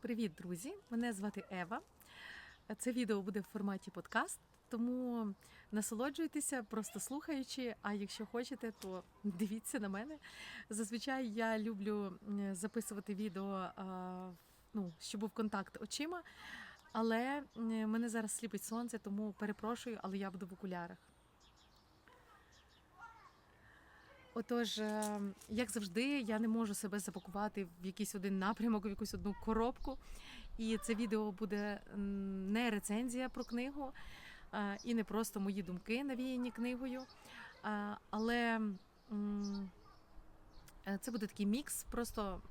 Привіт, друзі! Мене звати Ева. Це відео буде в форматі подкаст, тому насолоджуйтеся, просто слухаючи. А якщо хочете, то дивіться на мене. Зазвичай я люблю записувати відео, ну, щоб був контакт очима. Але мене зараз сліпить сонце, тому перепрошую, але я буду в окулярах. Отож, е, як завжди, я не можу себе запакувати в якийсь один напрямок, в якусь одну коробку. І це відео буде не рецензія про книгу е, і не просто мої думки навіяні книгою. е, Але це буде такий мікс. Просто,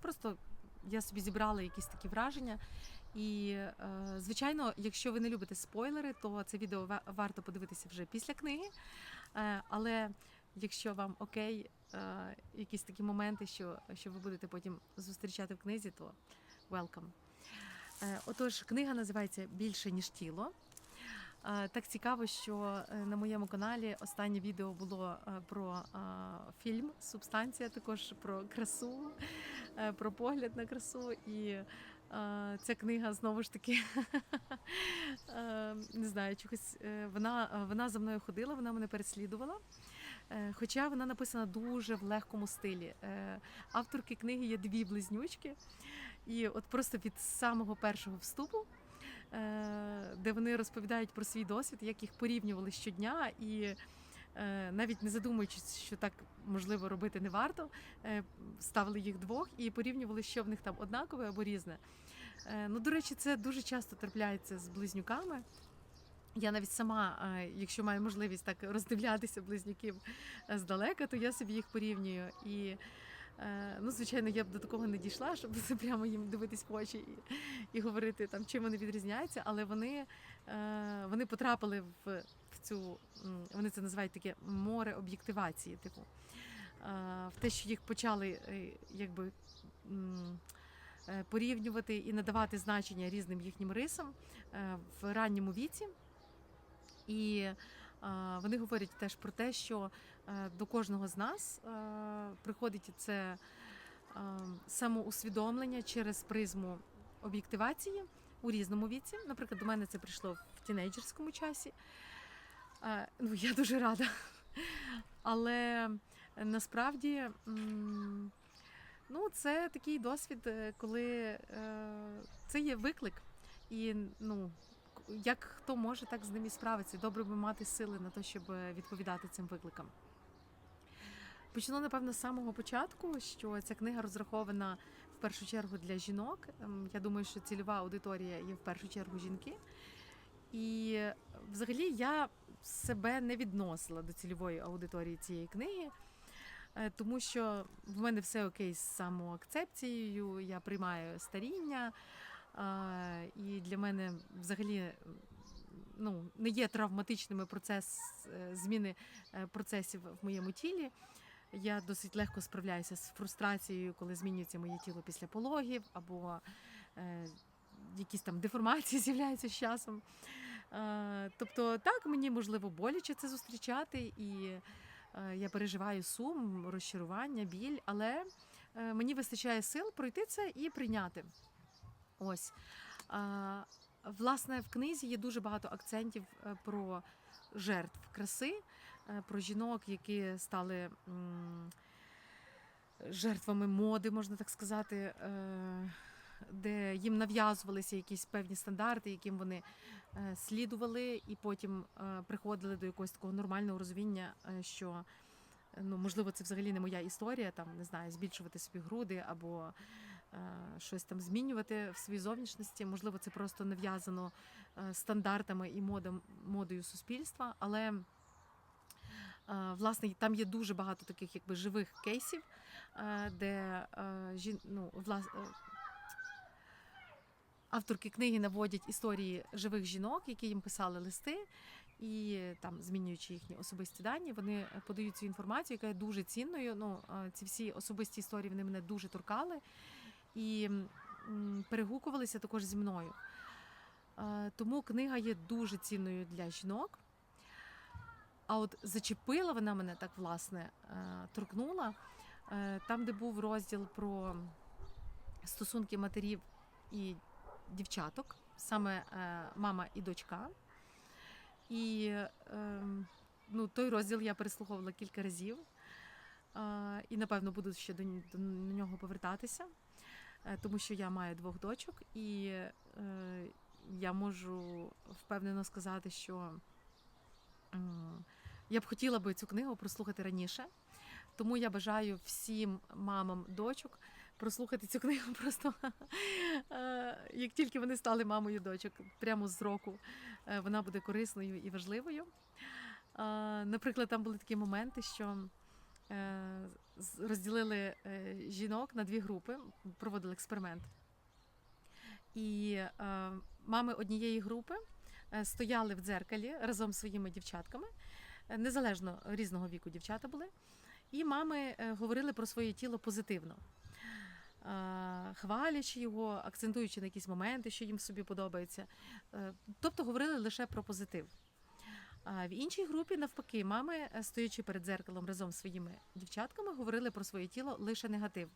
просто я собі зібрала якісь такі враження. І, звичайно, якщо ви не любите спойлери, то це відео варто подивитися вже після книги. Але якщо вам окей, е, якісь такі моменти, що, що ви будете потім зустрічати в книзі, то welcome. Е, Отож, книга називається Більше ніж тіло. Е, Так цікаво, що на моєму каналі останнє відео було про фільм Субстанція, також про красу, про погляд на красу. І ця книга знову ж таки не знаю, чогось вона, вона за мною ходила, вона мене переслідувала. Е, Хоча вона написана дуже в легкому стилі. Е, Авторки книги є дві близнючки, і от просто від самого першого вступу, е, де вони розповідають про свій досвід, як їх порівнювали щодня, і навіть не задумуючись, що так можливо робити не варто, ставили їх двох і порівнювали, що в них там однакове або різне. Ну, до речі, це дуже часто трапляється з близнюками. Я навіть сама, е, якщо маю можливість так роздивлятися близнюків е, здалека, то я собі їх порівнюю. І, е, ну, звичайно, я б до такого не дійшла, щоб прямо їм дивитись в очі і, і говорити, там, чим вони відрізняються, але вони, вони потрапили в, в цю, вони це називають таке море об'єктивації, типу, в те, що їх почали якби. Порівнювати і надавати значення різним їхнім рисам в ранньому віці. І е, вони говорять теж про те, що е, до кожного з нас е, приходить це самоусвідомлення через призму об'єктивації у різному віці. Наприклад, до мене це прийшло в тінейджерському часі. Ну, я дуже рада. Але насправді ну, це такий досвід, коли це є виклик. І ну, як хто може так з ним і справитися. Добре би мати сили на те, щоб відповідати цим викликам. Почну, напевно, з самого початку, що ця книга розрахована в першу чергу для жінок. Ем, Я думаю, що цільова аудиторія є в першу чергу жінки. І взагалі я себе не відносила до цільової аудиторії цієї книги, е, тому що в мене все окей з самоакцепцією, я приймаю старіння. І для мене взагалі ну, не є травматичними процес е, зміни е, процесів в моєму тілі. Я досить легко справляюся з фрустрацією, коли змінюється моє тіло після пологів, або е, якісь там деформації з'являються з часом. Тобто, так, мені можливо боляче це зустрічати, і я переживаю сум, розчарування, біль, але мені вистачає сил пройти це і прийняти. Ось. Власне, в книзі є дуже багато акцентів е, про жертв краси, е, про жінок, які стали жертвами моди, можна так сказати, е, де їм нав'язувалися якісь певні стандарти, яким вони слідували, і потім приходили до якогось такого нормального розуміння, що. Ну, можливо, це взагалі не моя історія, там не знаю, збільшувати собі груди або щось там змінювати в своїй зовнішності. Можливо, це просто нав'язано е, стандартами і модом, модою суспільства. Але е, власне там є дуже багато таких якби живих кейсів, е, де е, ну, влас, е, авторки книги наводять історії живих жінок, які їм писали листи. І там, змінюючи їхні особисті дані, вони подають цю інформацію, яка є дуже цінною. Ну, е, ці всі особисті історії вони мене дуже торкали і перегукувалися також зі мною. Е, Тому книга є дуже цінною для жінок. А от зачепила вона мене так, власне, е, торкнула. Е, Там, де був розділ про стосунки матерів і дівчаток, саме мама і дочка. І ну, той розділ я переслуховувала кілька разів. І напевно буду ще до, нього повертатися, тому що я маю двох дочок, і е, я можу впевнено сказати, що е, я б хотіла би цю книгу прослухати раніше. Тому я бажаю всім мамам дочок прослухати цю книгу просто е, як тільки вони стали мамою дочок, прямо з року е, вона буде корисною і важливою. Е, Наприклад, там були такі моменти, що е, розділили е, жінок на дві групи, проводили експеримент. І е, мами однієї групи е, стояли в дзеркалі разом з своїми дівчатками, незалежно різного віку дівчата були. І мами говорили про своє тіло позитивно, хвалячи його, акцентуючи на якісь моменти, що їм собі подобається. Тобто говорили лише про позитив. А в іншій групі, навпаки, мами, е, стоячи перед дзеркалом разом з своїми дівчатками, говорили про своє тіло лише негатив.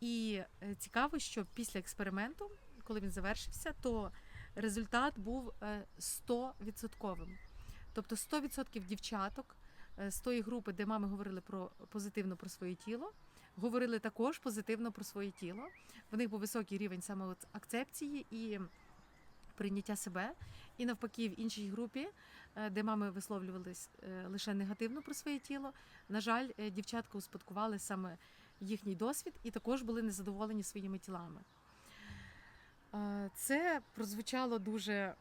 І е, цікаво, що після експерименту, коли він завершився, то результат був е, 100%. Тобто 100% дівчаток е, з тої групи, де мами говорили про позитивно про своє тіло, говорили також позитивно про своє тіло. В них був високий рівень самоакцепції і прийняття себе. І навпаки, в іншій групі, е, де мами висловлювались е, лише негативно про своє тіло, на жаль, е, дівчатка успадкували саме їхній досвід і також були незадоволені своїми тілами. Це прозвучало дуже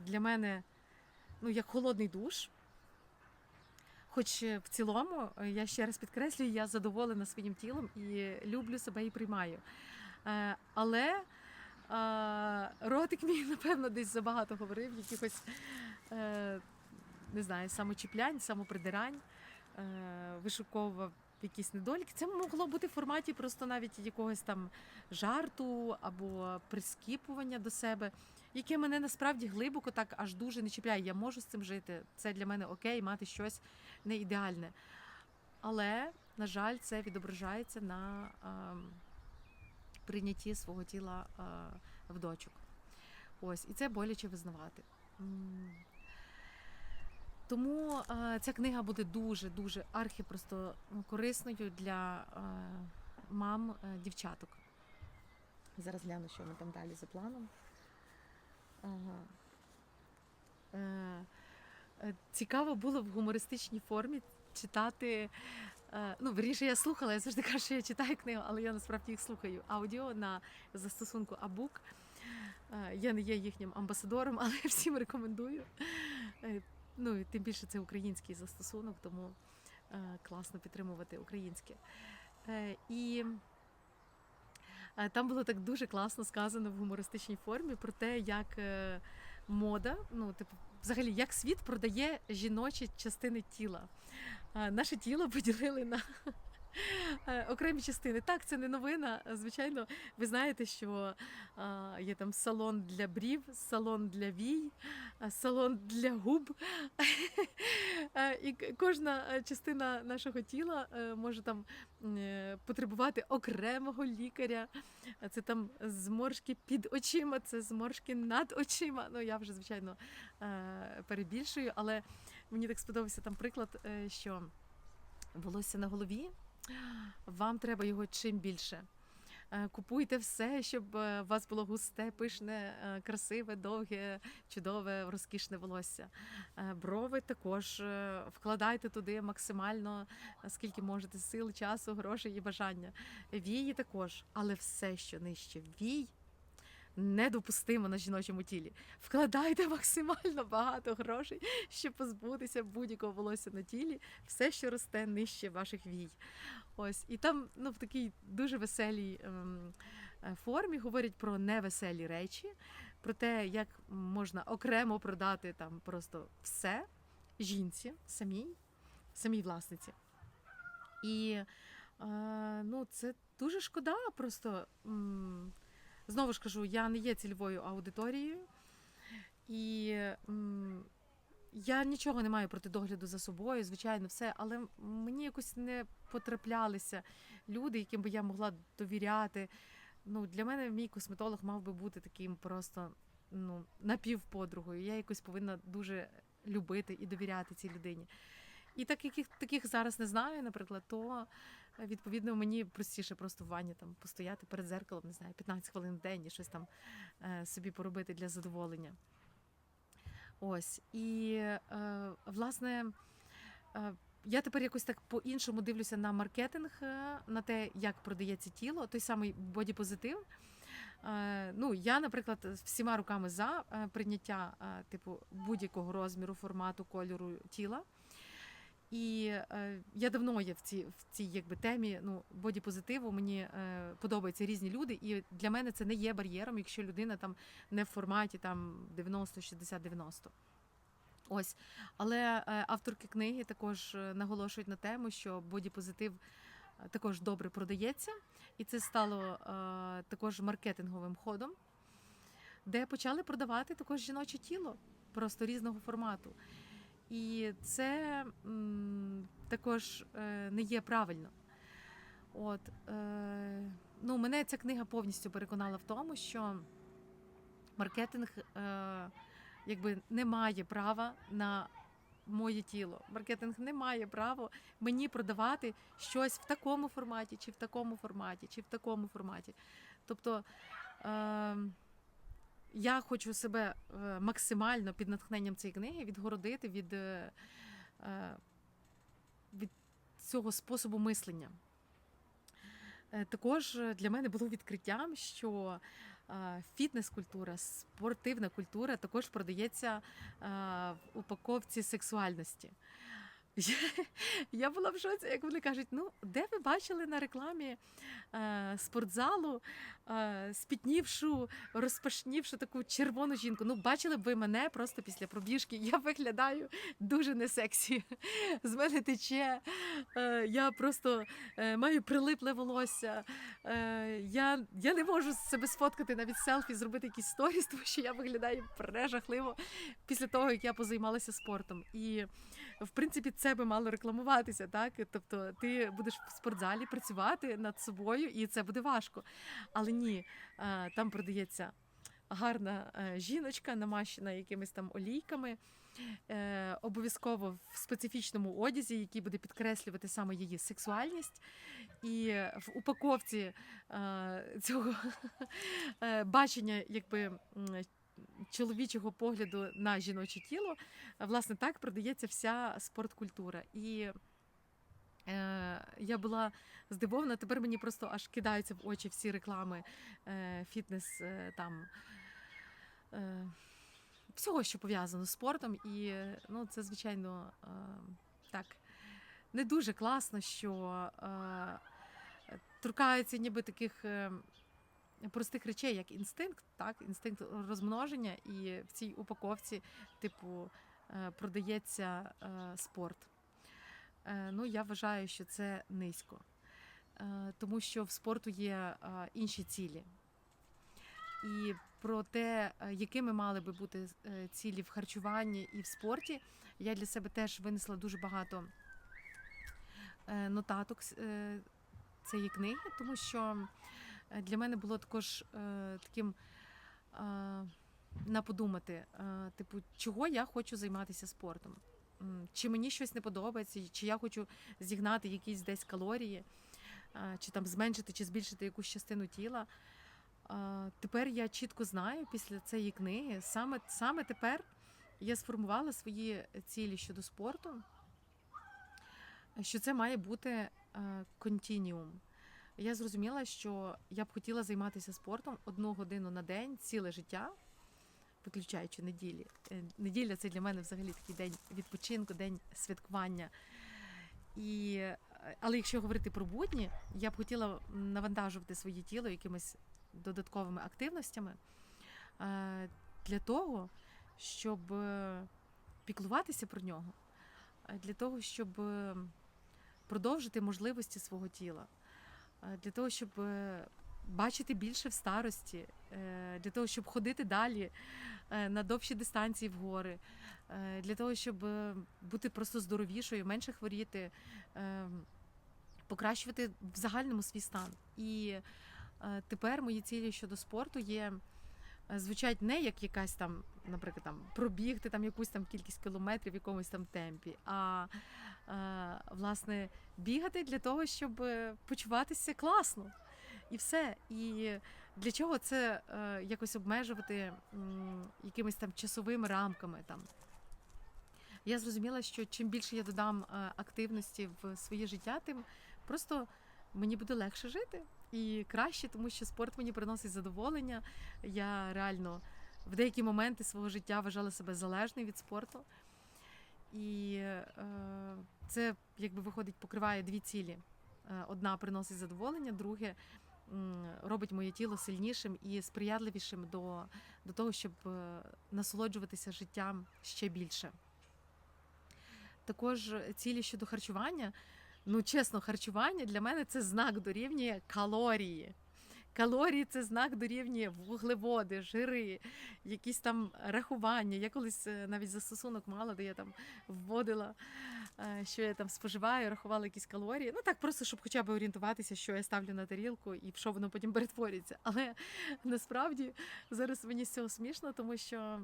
для мене ну, як холодний душ. Хоч в цілому, я ще раз підкреслюю, я задоволена своїм тілом і люблю себе і приймаю. Але е, ротик мій, напевно, десь забагато говорив, якихось е, не знаю, самочіплянь, самопридирань, е, вишуковував якісь недоліки. Це могло бути в форматі просто навіть якогось там жарту або прискіпування до себе, яке мене насправді глибоко так аж дуже не чіпляє. Я можу з цим жити. Це для мене окей, мати щось не ідеальне. Але, на жаль, це відображається на е, прийнятті свого тіла е, в дочок. Ось, і це боляче визнавати. Тому е, ця книга буде дуже дуже архі просто ну, корисною для е, мам дівчаток. Зараз гляну, що ми там далі за планом. Ага. Цікаво було в гумористичній формі читати. Е, Ну, верніше, я слухала, я завжди кажу, що я читаю книгу, але я насправді їх слухаю. Аудіо на застосунку Абук. Е, Я не є їхнім амбасадором, але я всім рекомендую. Е, Ну, і тим більше це український застосунок, тому класно підтримувати українське. І там було так дуже класно сказано в гумористичній формі про те, як мода, ну, типу, взагалі, як світ продає жіночі частини тіла. Наше тіло поділили на окремі частини. Так, це не новина. Звичайно, ви знаєте, що е, є там салон для брів, салон для вій, е, салон для губ. Е, І кожна е, частина нашого тіла е, може там е, потребувати окремого лікаря. Е, Це там зморшки під очима, це зморшки над очима. Ну я вже звичайно е, перебільшую, але мені так сподобався там приклад, е, що волосся на голові. Вам треба його чим більше. Е, Купуйте все, щоб е, у вас було густе, пишне, е, красиве, довге, чудове, розкішне волосся. Брови також вкладайте туди максимально, скільки можете сил, часу, грошей і бажання. Вії також, але все, що нижче вій, недопустимо на жіночому тілі. Вкладайте максимально багато грошей, щоб позбутися будь-якого волосся на тілі, все, що росте нижче ваших вій. Ось і там ну в такій дуже веселій ем, е, формі говорять про невеселі речі, про те, як можна окремо продати там просто все жінці самій, самій власниці. І е, ну, це дуже шкода. Просто м, знову ж кажу, я не є цільовою аудиторією, і м, я нічого не маю проти догляду за собою, звичайно, все, але мені якось не потраплялися люди, яким би я могла довіряти. ну, для мене мій косметолог мав би бути таким просто ну, напівподругою. Я якось повинна дуже любити і довіряти цій людині. І так яких таких зараз не знаю, наприклад, то відповідно мені простіше просто в ванні там постояти перед зеркалом, не знаю, 15 хвилин в день і щось там е, собі поробити для задоволення. Ось. І е, власне. е, я тепер якось так по-іншому дивлюся на маркетинг, на те, як продається тіло, той самий бодіпозитив. Ну, я, наприклад, всіма руками за прийняття типу будь-якого розміру, формату, кольору тіла. І е, я давно є в цій, в цій якби, темі ну, бодіпозитиву. Мені е, подобаються різні люди, і для мене це не є бар'єром, якщо людина там не в форматі там 90, 60, 90. Ось, але е, авторки книги також е, наголошують на тему, що бодіпозитив е, також добре продається, і це стало також маркетинговим ходом, де почали продавати також жіноче тіло, просто різного формату. І це також е, не є правильно. От, е, ну, мене ця книга повністю переконала в тому, що маркетинг е, якби не має права на моє тіло. Маркетинг не має права мені продавати щось в такому форматі, чи в такому форматі, чи в такому форматі. Тобто е, я хочу себе е, максимально під натхненням цієї книги відгородити від, е, е, від цього способу мислення. Також для мене було відкриттям, що фітнес-культура, спортивна культура також продається в упаковці сексуальності. Я, була в шоці, як вони кажуть: ну, де ви бачили на рекламі спортзалу е, спітнівшу, розпашнівшу таку червону жінку? Ну, бачили б ви мене просто після пробіжки. Я виглядаю дуже не сексі. З мене тече. Е, я просто е, маю прилипле волосся. Я, я не можу себе сфоткати навіть селфі, зробити якісь сторіс, тому що я виглядаю прежахливо після того, як я позаймалася спортом. І в принципі, це би мало рекламуватися, так? Тобто ти будеш в спортзалі працювати над собою, і це буде важко. Але ні, е, там продається гарна е, жіночка, намащена якимись там олійками. е, Обов'язково в специфічному одязі, який буде підкреслювати саме її сексуальність, і в упаковці цього бачення, якби чоловічого погляду на жіноче тіло, власне, так продається вся спорткультура. І е, я була здивована. Тепер мені просто аж кидаються в очі всі реклами е, фітнес е, там. Е, Всього, що пов'язано з спортом, і ну, це, звичайно, е, так не дуже класно, що е, торкаються ніби таких е, простих речей, як інстинкт, так, інстинкт розмноження, і в цій упаковці, типу, е, продається е, спорт. Е, Ну, я вважаю, що це низько, тому що в спорту є інші цілі. І про те, якими мали би бути цілі в харчуванні і в спорті, я для себе теж винесла дуже багато нотаток цієї книги, тому що для мене було також е, таким е, на подумати, е, типу, чого я хочу займатися спортом. Чи мені щось не подобається, чи я хочу зігнати якісь десь калорії, е, чи там зменшити чи збільшити якусь частину тіла. Тепер я чітко знаю після цієї книги, саме, саме тепер я сформувала свої цілі щодо спорту, що це має бути контініум. Я зрозуміла, що я б хотіла займатися спортом одну годину на день, ціле життя, виключаючи неділі. Е, Неділя це для мене взагалі такий день відпочинку, день святкування. І, але якщо говорити про будні, я б хотіла навантажувати своє тіло якимось додатковими активностями е, для того, щоб е, піклуватися про нього, для того, щоб продовжити можливості свого тіла, для того, щоб е, бачити більше в старості, е, для того, щоб ходити далі е, на довші дистанції в гори, е, для того, щоб е, бути просто здоровішою, менше хворіти, е, покращувати в загальному свій стан. І е, тепер мої цілі щодо спорту є е, звучать не як якась там, наприклад, там пробігти там якусь там кількість кілометрів в якомусь там темпі, а е, власне бігати для того, щоб е, почуватися класно. І все. І для чого це е, якось обмежувати якимись там часовими рамками там. Я зрозуміла, що чим більше я додам е, активності в своє життя, тим просто мені буде легше жити і краще, тому що спорт мені приносить задоволення. Я реально в деякі моменти свого життя вважала себе залежною від спорту. І е, це якби виходить, покриває дві цілі. Е, Одна приносить задоволення, друге робить моє тіло сильнішим і сприятливішим до, до того, щоб е, насолоджуватися життям ще більше. Також цілі щодо харчування. Ну, чесно, харчування для мене це знак дорівнює калорії. Калорії це знак дорівнює вуглеводи, жири, якісь там рахування. Я колись е, навіть застосунок мала, де я там вводила, е, що я там споживаю, рахувала якісь калорії. Ну так, просто щоб хоча б орієнтуватися, що я ставлю на тарілку і в що воно потім перетворюється. Але насправді зараз мені з цього смішно, тому що.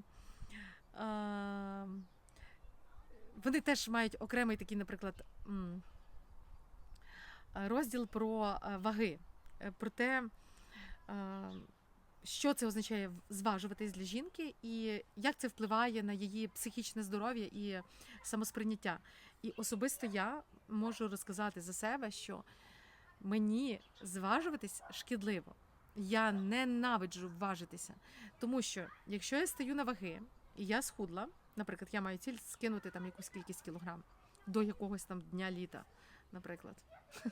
Е, вони теж мають окремий такий, наприклад, розділ про е, ваги, про те, що це означає зважуватись для жінки, і як це впливає на її психічне здоров'я і самосприйняття. І особисто я можу розказати за себе, що мені зважуватись шкідливо. Я ненавиджу важитися, тому що якщо я стою на ваги і я схудла, наприклад, я маю ціль скинути там якусь кількість кілограм до якогось там дня літа, наприклад.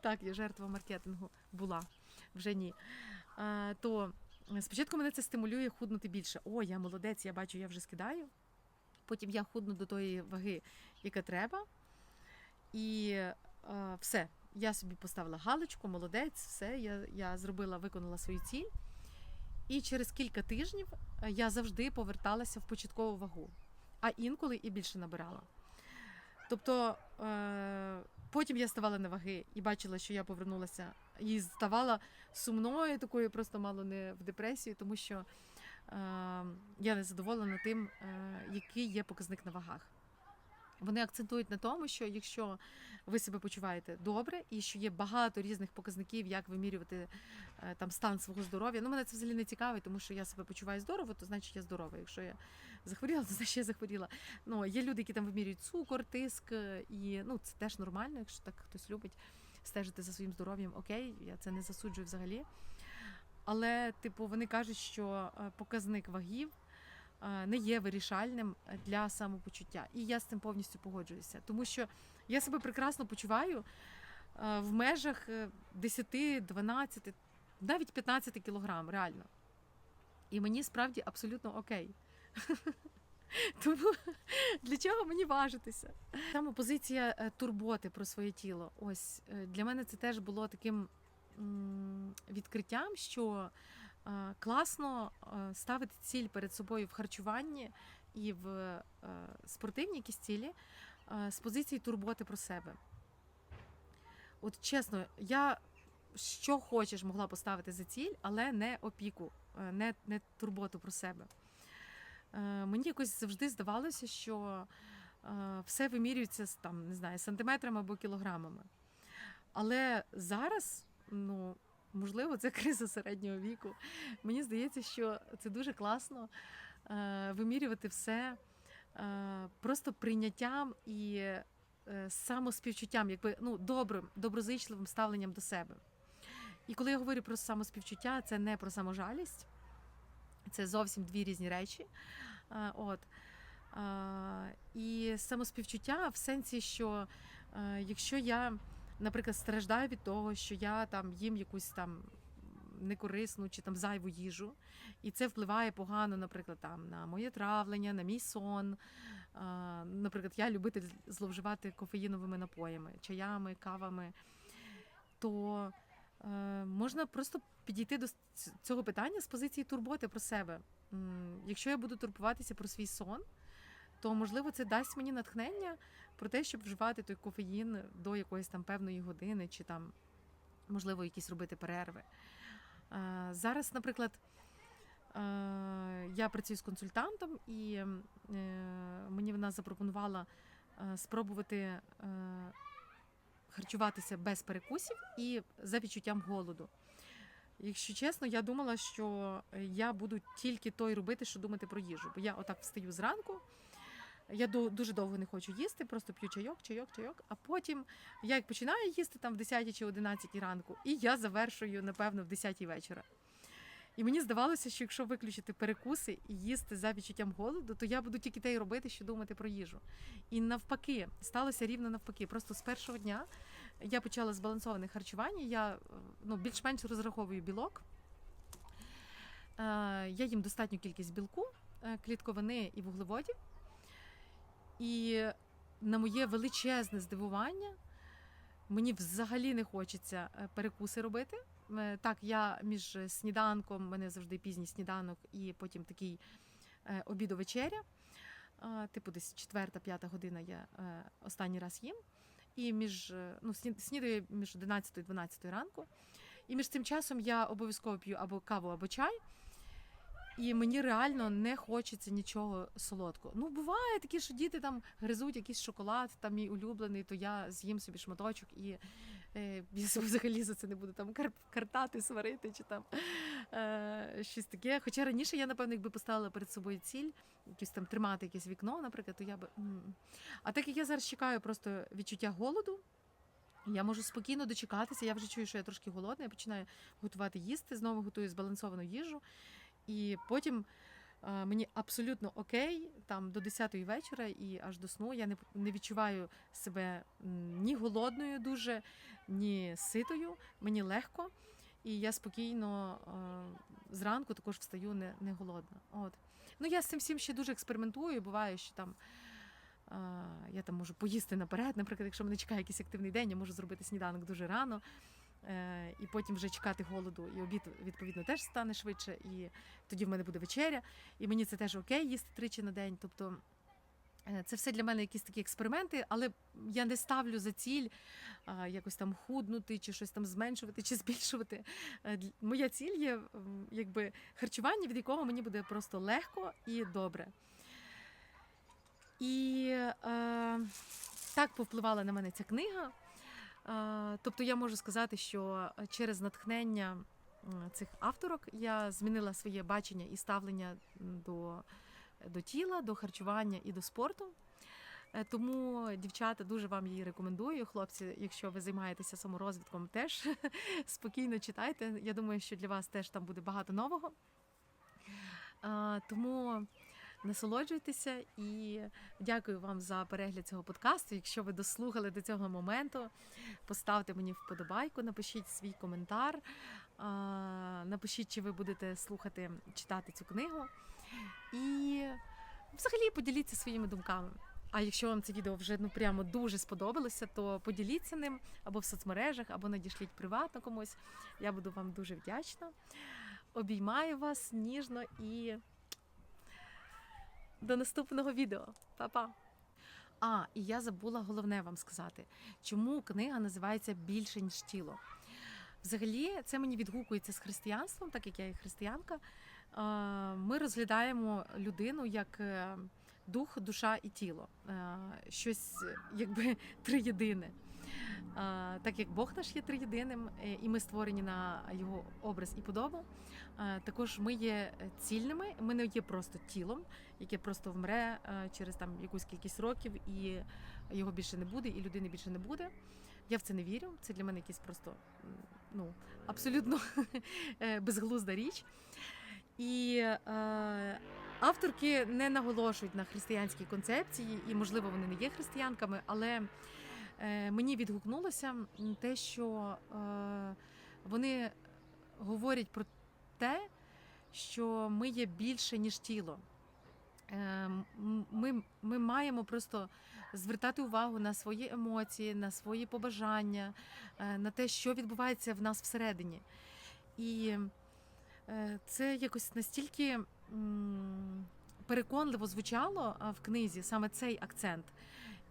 Так, я жертва маркетингу була, вже ні. Е, То спочатку мене це стимулює худнути більше. О, я молодець, я бачу, я вже скидаю. Потім я худну до тої ваги, яка треба. І е, все. Я собі поставила галочку, молодець, все, я, я зробила, виконала свою ціль. І через кілька тижнів е, я завжди поверталася в початкову вагу, а інколи і більше набирала. Тобто е, потім я ставала на ваги і бачила, що я повернулася, і ставала сумною, такою просто мало не в депресію, тому що е, я не задоволена тим, е, який є показник на вагах. Вони акцентують на тому, що якщо ви себе почуваєте добре, і що є багато різних показників, як вимірювати е, там стан свого здоров'я. Ну, мене це взагалі не цікавить, тому що я себе почуваю здорово, то значить я здорова. Якщо я захворіла, то значить я захворіла. Ну, є люди, які там вимірюють цукор, тиск, і ну це теж нормально, якщо так хтось любить стежити за своїм здоров'ям. Окей, я це не засуджую взагалі. Але, типу, вони кажуть, що е, показник вагів е, не є вирішальним для самопочуття. І я з цим повністю погоджуюся, тому що я себе прекрасно почуваю е, в межах е, 10, 12, навіть 15 кілограм, реально. І мені справді абсолютно окей. Тому для чого мені важитися? Саме позиція е, турботи про своє тіло. Ось е, для мене це теж було таким відкриттям, що е, класно ставити ціль перед собою в харчуванні і в спортивній якісь цілі з позиції турботи про себе. От чесно, я що хочеш могла поставити за ціль, але не опіку, не, не турботу про себе. Е, Мені якось завжди здавалося, що е, все вимірюється там, не знаю, сантиметрами або кілограмами. Але зараз, ну, можливо, це криза середнього віку. Мені здається, що це дуже класно е, вимірювати все просто прийняттям і самоспівчуттям, якби ну, добрим, доброзичливим ставленням до себе. І коли я говорю про самоспівчуття, це не про саможалість, це зовсім дві різні речі. Е, От. Е, І самоспівчуття в сенсі, що е, якщо я, наприклад, страждаю від того, що я там їм якусь там некорисну чи там зайву їжу, і це впливає погано, наприклад, там на моє травлення, на мій сон. Наприклад, я любитель зловживати кофеїновими напоями, чаями, кавами, то можна просто підійти до цього питання з позиції турботи про себе. Якщо я буду турбуватися про свій сон, то можливо це дасть мені натхнення про те, щоб вживати той кофеїн до якоїсь там певної години, чи там можливо, якісь робити перерви. Е, Зараз, наприклад, е, я працюю з консультантом, і е, мені вона запропонувала е, спробувати е, харчуватися без перекусів і за відчуттям голоду. Якщо чесно, я думала, що я буду тільки той робити, що думати про їжу. Бо я отак встаю зранку. Я дуже довго не хочу їсти, просто п'ю чайок, чайок, чайок. А потім я як починаю їсти там в 10 чи 11 ранку, і я завершую, напевно, в 10 вечора. І мені здавалося, що якщо виключити перекуси і їсти за відчуттям голоду, то я буду тільки те й робити, що думати про їжу. І навпаки, сталося рівно навпаки. Просто з першого дня я почала збалансоване харчування. Я е, ну, більш-менш розраховую білок. Е, Я їм достатню кількість білку, е, клітковини і вуглеводів. І на моє величезне здивування, мені взагалі не хочеться перекуси робити. Е, Так, я між сніданком, мене завжди пізній сніданок, і потім такий е, обідо-вечеря. Е, Типу, десь четверта-п'ята година я е, останній раз їм. І між е, ну, снідаю між 11 і 12 ранку. І між цим часом я обов'язково п'ю або каву, або чай. І мені реально не хочеться нічого солодкого. Ну, буває такі, що діти там гризуть якийсь шоколад, там мій улюблений, то я з'їм собі шматочок і е, себе взагалі за це не буду там картати, сварити чи там е, щось таке. Хоча раніше я, напевно, якби поставила перед собою ціль, якось там тримати якесь вікно, наприклад, то я би. А так як я зараз чекаю просто відчуття голоду. Я можу спокійно дочекатися. Я вже чую, що я трошки голодна. Я починаю готувати їсти, знову готую збалансовану їжу. І потім мені абсолютно окей, там до 10-ї вечора і аж до сну я не, не відчуваю себе ні голодною дуже, ні ситою. Мені легко, і я спокійно е, зранку також встаю не, не голодна. От. Ну я з цим всім ще дуже експериментую. Буває, що там. е, Я там можу поїсти наперед. Наприклад, якщо мене чекає якийсь активний день, я можу зробити сніданок дуже рано. Е, і потім вже чекати голоду, і обід відповідно теж стане швидше, і тоді в мене буде вечеря, і мені це теж окей їсти тричі на день. Тобто е, це все для мене якісь такі експерименти, але я не ставлю за ціль якось там худнути, чи щось там зменшувати, чи збільшувати. Е, Моя ціль є якби харчування, від якого мені буде просто легко і добре. І е, так повпливала на мене ця книга. Е, Тобто я можу сказати, що через натхнення цих авторок я змінила своє бачення і ставлення до, до тіла, до харчування і до спорту. Е, Тому, дівчата, дуже вам її рекомендую. Хлопці, якщо ви займаєтеся саморозвитком, теж спокійно читайте. Я думаю, що для вас теж там буде багато нового. Е, Тому насолоджуйтеся і дякую вам за перегляд цього подкасту. Якщо ви дослухали до цього моменту, поставте мені вподобайку, напишіть свій коментар, напишіть, чи ви будете слухати, читати цю книгу. І взагалі поділіться своїми думками. А якщо вам це відео вже ну прямо дуже сподобалося, то поділіться ним або в соцмережах, або надішліть приватно комусь. Я буду вам дуже вдячна. Обіймаю вас ніжно і до наступного відео. Па-па! А, і я забула головне вам сказати, чому книга називається Більше ніж тіло. Взагалі, це мені відгукується з християнством, так як я і християнка. Е, Ми розглядаємо людину як е, дух, душа і тіло. Е, Щось якби триєдине. Так як Бог наш є триєдиним, е, і ми створені на його образ і подобу. Також ми є цільними, ми не є просто тілом, яке просто вмре е, через там якусь кількість років, і його більше не буде, і людини більше не буде. Я в це не вірю. Це для мене якийсь просто ну, абсолютно е, безглузда річ. І е, авторки не наголошують на християнській концепції, і, можливо, вони не є християнками, але мені відгукнулося те, що е, вони говорять про те, що ми є більше, ніж тіло. Е, Ми, ми маємо просто звертати увагу на свої емоції, на свої побажання, е, на те, що відбувається в нас всередині. І е, це якось настільки переконливо звучало в книзі саме цей акцент.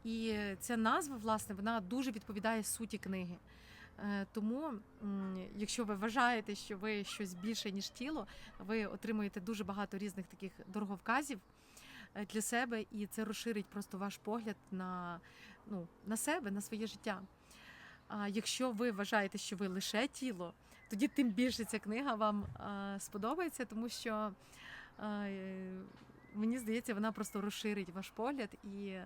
І ця назва, власне, вона дуже відповідає суті книги. Е, Тому, якщо ви вважаєте, що ви щось більше ніж тіло, ви отримуєте дуже багато різних таких дороговказів е, для себе, і це розширить просто ваш погляд на, ну, на себе, на своє життя. А якщо ви вважаєте, що ви лише тіло, тоді тим більше ця книга вам е, сподобається, тому що мені здається, вона просто розширить ваш погляд і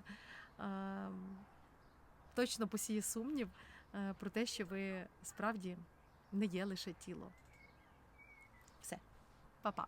точно посіє сумнів е, про те, що ви справді не є лише тіло. Все, па-па.